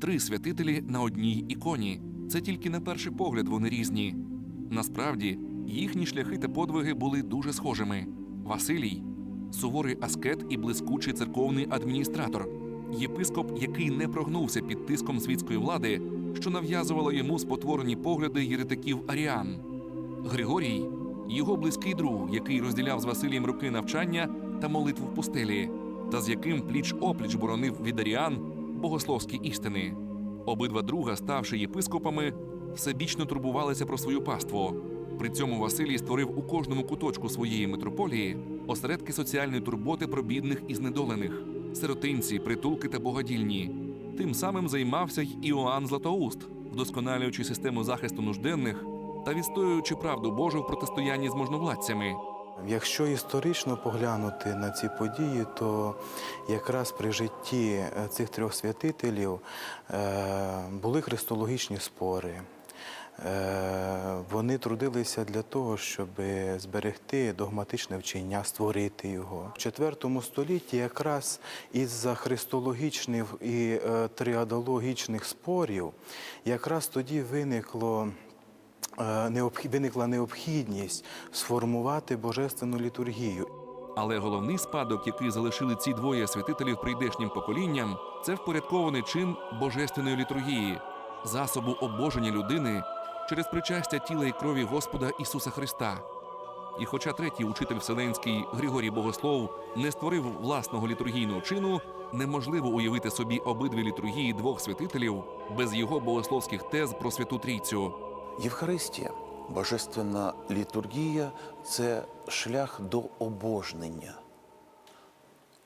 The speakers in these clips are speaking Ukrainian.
три святителі на одній іконі. Це тільки на перший погляд вони різні. Насправді, їхні шляхи та подвиги були дуже схожими. Василій суворий аскет і блискучий церковний адміністратор, єпископ, який не прогнувся під тиском світської влади, що нав'язувала йому спотворені погляди єретиків аріан. Григорій його близький друг, який розділяв з Василієм роки навчання та молитву в пустелі, та з яким пліч опліч боронив від аріан богословські істини. Обидва друга, ставши єпископами, всебічно турбувалися про свою паству. При цьому Василій створив у кожному куточку своєї митрополії осередки соціальної турботи про бідних і знедолених, сиротинці, притулки та богадільні. Тим самим займався й Іоанн Златоуст, вдосконалюючи систему захисту нужденних та відстоюючи правду Божу в протистоянні з можновладцями. Якщо історично поглянути на ці події, то якраз при житті е, цих трьох святителів е, були христологічні спори. Е, Вони трудилися для того, щоб зберегти догматичне вчення, створити його. В IV столітті якраз із-за христологічних і тріадологічних спорів, якраз тоді виникло виникла необхідність сформувати божественну літургію. Але головний спадок, який залишили ці двоє святителів прийдешнім поколінням, це впорядкований чин божественної літургії, засобу обоження людини через причастя тіла і крові Господа Ісуса Христа. І хоча третій учитель Вселенський Григорій Богослов не створив власного літургійного чину, неможливо уявити собі обидві літургії двох святителів без його богословських тез про святу трійцю. Євхаристія, божественна літургія це шлях до обожнення,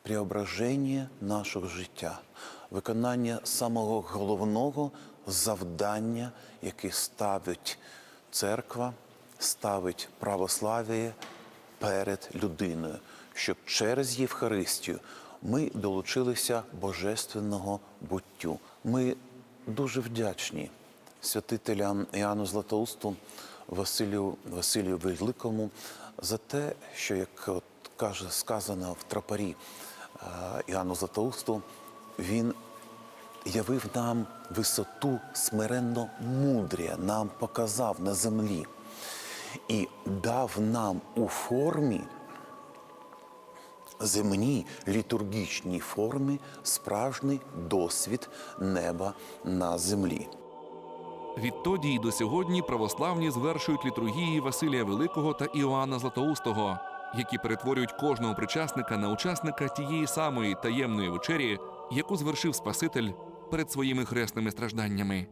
преображення нашого життя, виконання самого головного завдання, яке ставить церква, ставить православ'я перед людиною, щоб через Євхаристію ми долучилися божественного буттю. Ми дуже вдячні святителям Іоанну Златоусту, Василію, Василію Великому за те, що, як от каже сказано в тропарі е, Іоанну Златоусту, він явив нам висоту смиренно мудрія, нам показав на землі і дав нам у формі земній літургічній формі справжній досвід неба на землі. Відтоді й до сьогодні православні звершують літургії Василія Великого та Іоанна Златоустого, які перетворюють кожного причасника на учасника тієї самої таємної вечері, яку звершив Спаситель перед своїми хресними стражданнями.